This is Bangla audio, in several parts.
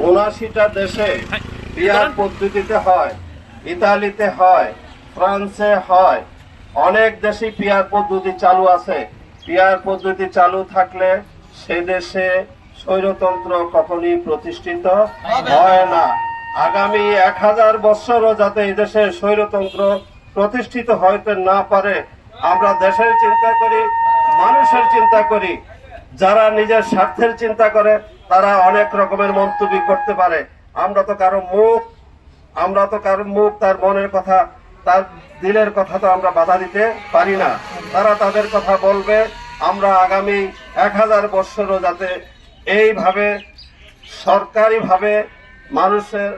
উনাশিটা দেশে বিয়ার পদ্ধতিতে হয় ইতালিতে হয় ফ্রান্সে হয়। অনেক দেশে পিয়ার পদ্ধতি চালু আছে। পিয়ার পদ্ধতি চালু থাকলে সে দেশে স্বৈরতন্ত্র কখনই প্রতিষ্ঠিত হয় না। আগামী এক হাজার বৎসরও যাতে এই দেশে স্বৈরতন্ত্র প্রতিষ্ঠিত হইতে না পারে আমরা দেশের চিন্তা করি মানুষের চিন্তা করি যারা নিজের স্বার্থের চিন্তা করে তারা অনেক রকমের মন্তব্য করতে পারে। আমরা তো কারও মুখ, আমরা তো কারও মুখ, তার মনের কথা, তার দিলের কথা তো আমরা বাধা দিতে পারি না। তারা তাদের কথা বলবে। আমরা আগামী এক হাজার বৎসরও যাতে এইভাবে, সরকারিভাবে মানুষের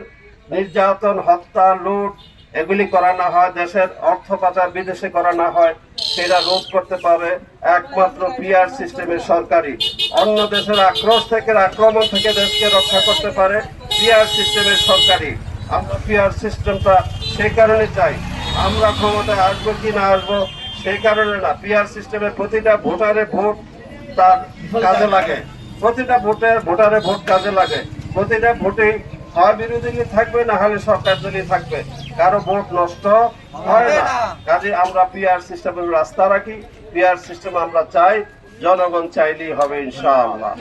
নির্যাতন, হত্যা, লুট, এগুলি করা না হয়, দেশের অর্থ পাচার বিদেশে করা না হয়। সেটা রোধ করতে পারে একমাত্র পিআর সিস্টেমের সরকারি। অন্য দেশের আক্রোশ থেকে, আক্রমণ থেকে দেশকে রক্ষা করতে পারে পিআর সিস্টেমের সরকারি। আমরা পিআর সিস্টেমটা সেই কারণে চাই। আমরা ক্ষমতায় আসব কি না আসব সেই কারণে না। পিআর সিস্টেমের প্রতিটা ভোটারে ভোট তার কাজে লাগে। প্রতিটা ভোটের ভোটারে ভোট কাজে লাগে। প্রতিটা ভোটে হয় বিরোধী দলই থাকবে না হলে সরকার দলীয় থাকবে। কারও ভোট নষ্ট হয় না। কাজে আমরা পিআর সিস্টেমের রাস্তা রাখি। পিআর সিস্টেম আমরা চাই জনগণ চাইলেই হবে ইনশাআল্লাহ।